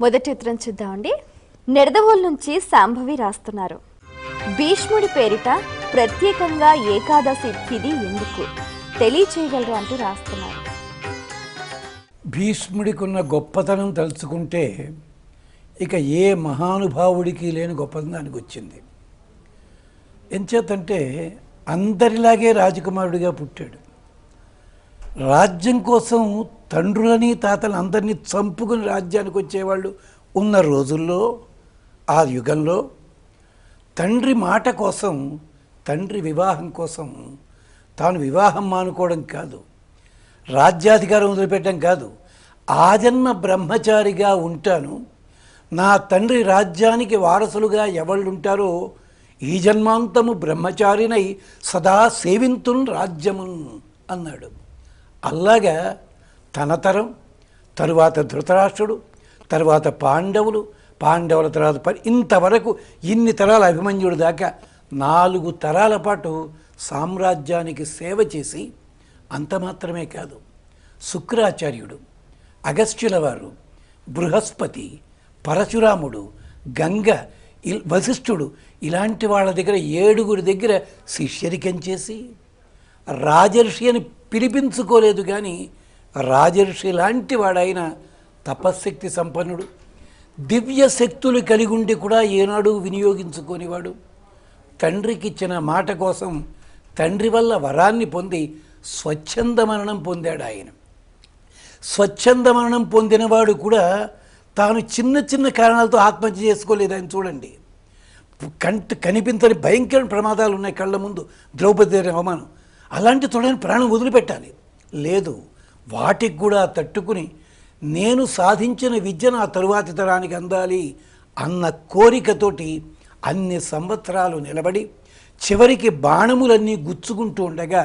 మొదటి చిత్రం చూద్దామండి. నిడదవోలు నుంచి శాంభవి రాస్తున్నారు. భీష్ముడి పేరిట ప్రత్యేకంగా ఏకాదశి తిథి ఎందుకు? తెలియచేయగలరు అంటూ రాస్తున్నారు. భీష్ముడికి ఉన్న గొప్పతనం తలుచుకుంటే ఇక ఏ మహానుభావుడికి లేని గొప్పతనానికి వచ్చింది. ఎంచేతంటే అందరిలాగే రాజకుమారుడిగా పుట్టాడు. రాజ్యం కోసం తండ్రులని తాతలు అందరినీ చంపుకుని రాజ్యానికి వచ్చేవాళ్ళు ఉన్న రోజుల్లో ఆ యుగంలో తండ్రి మాట కోసం తండ్రి వివాహం కోసం తాను వివాహం మానుకోవడం కాదు రాజ్యాధికారం వదిలిపెట్టడం కాదు. ఆజన్మ బ్రహ్మచారిగా ఉంటాను. నా తండ్రి రాజ్యానికి వారసులుగా ఎవళ్ళుంటారో ఈ జన్మాంతము బ్రహ్మచారినై సదా సేవింతున్ రాజ్యమున్ అన్నాడు. అలాగా తన తరం తరువాత ధృతరాష్ట్రుడు తరువాత పాండవులు పాండవుల తర్వాత ఇంతవరకు ఇన్ని తరాల అభిమన్యుడు దాకా నాలుగు తరాల పాటు సామ్రాజ్యానికి సేవ చేసి అంత మాత్రమే కాదు శుక్రాచార్యుడు అగస్త్యుల వారు బృహస్పతి పరశురాముడు గంగ వశిష్ఠుడు ఇలాంటి వాళ్ళ దగ్గర ఏడుగురి దగ్గర శిష్యరికం చేసి రాజర్షి అని పిలిపించుకోలేదు కానీ రాజర్షి లాంటి వాడైన తపశ్శక్తి సంపన్నుడు. దివ్య శక్తులు కలిగి ఉండి కూడా ఏనాడు వినియోగించుకోనివాడు. తండ్రికి ఇచ్చిన మాట కోసం తండ్రి వల్ల వరాన్ని పొంది స్వచ్ఛంద మరణం పొందాడు ఆయన స్వచ్ఛంద మరణం పొందినవాడు కూడా తాను చిన్న చిన్న కారణాలతో ఆత్మహత్య చేసుకోలేదు ఆయన చూడండి. కంటి కనిపించని భయంకర ప్రమాదాలు ఉన్నాయి కళ్ళ ముందు. ద్రౌపది అవమానం. అలాంటి చూడని ప్రాణం వదిలిపెట్టాలి. లేదు వాటికి కూడా తట్టుకుని నేను సాధించిన విద్య నా తరువాతి తరానికి అందాలి అన్న కోరికతోటి అన్ని సంవత్సరాలు నిలబడి చివరికి బాణములన్నీ గుచ్చుకుంటూ ఉండగా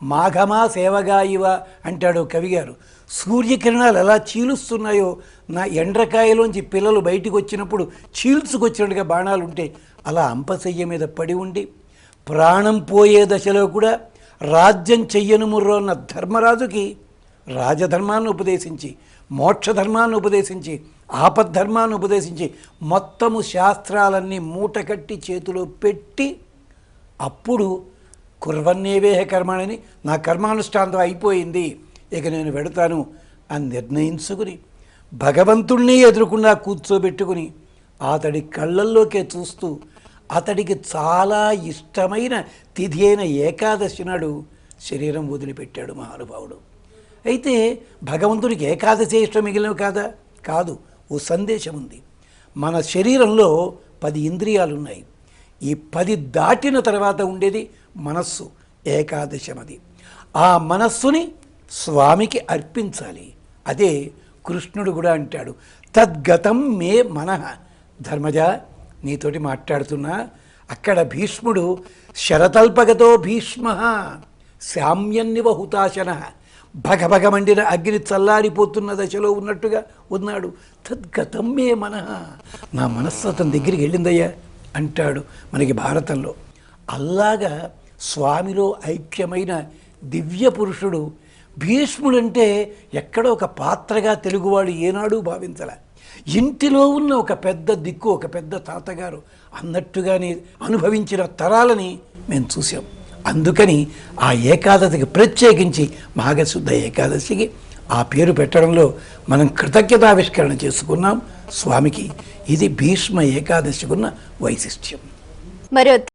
మాఘమా సేవగా ఇవ అంటాడు కవిగారు సూర్యకిరణాలు ఎలా చీలుస్తున్నాయో నా ఎండ్రకాయలోంచి పిల్లలు బయటికి వచ్చినప్పుడు చీల్చుకొచ్చినట్టుగా బాణాలు ఉంటే అలా అంపశయ్య మీద పడి ఉండి ప్రాణం పోయే దశలో కూడా రాజ్యం చెయ్యను ముర్రో అన్న ధర్మరాజుకి రాజధర్మాన్ని ఉపదేశించి మోక్షధర్మాన్ని ఉపదేశించి ఆపద్ధర్మాన్ని ఉపదేశించి మొత్తము శాస్త్రాలన్నీ మూటకట్టి చేతిలో పెట్టి అప్పుడు కుర్వన్నేవేహ కర్మణని నా కర్మానుష్ఠానం అయిపోయింది ఇక నేను వెడతాను అని నిర్ణయించుకుని భగవంతుణ్ణి ఎదురుకుండా కూర్చోబెట్టుకుని అతడి కళ్ళల్లోకే చూస్తూ అతడికి చాలా ఇష్టమైన తిథి అయిన ఏకాదశి నాడు శరీరం వదిలిపెట్టాడు మహానుభావుడు. అయితే భగవంతుడికి ఏకాదశి ఇష్టం మిగిలినవి కాదా? కాదు. ఓ సందేశం ఉంది. మన శరీరంలో పది ఇంద్రియాలు ఉన్నాయి ఈ పది దాటిన తర్వాత ఉండేది మనస్సు. ఏకాదశమది. ఆ మనస్సుని స్వామికి అర్పించాలి. అదే కృష్ణుడు కూడా అంటాడు. తద్గతం మే మనః. ధర్మజ నీతోటి మాట్లాడుతున్నా. అక్కడ భీష్ముడు శరతల్పగతో భీష్మ సామ్యన్నివ హుతాశన. భగభగమండిన అగ్ని చల్లారిపోతున్న దశలో ఉన్నట్టుగా ఉన్నాడు. తద్గతమ్మే మే మనః. నా మనస్సు అతని దగ్గరికి వెళ్ళిందయ్యా అంటాడు మనకి భారతంలో. అల్లాగా స్వామిలో ఐక్యమైన దివ్య పురుషుడు భీష్ముడంటే ఎక్కడో ఒక పాత్రగా తెలుగువాడు ఏనాడు భావించలే. ఇంటిలో ఉన్న ఒక పెద్ద దిక్కు ఒక పెద్ద తాతగారు అన్నట్టుగానే అనుభవించిన తరాలని మేము చూసాం అందుకని ఆ ఏకాదశికి ప్రత్యేకించి మాఘశుద్ధ ఏకాదశికి ఆ పేరు పెట్టడంలో మనం కృతజ్ఞతావిష్కరణ చేసుకున్నాం. స్వామికి ఇది భీష్మ ఏకాదశికున్న వైశిష్ట్యం. మరి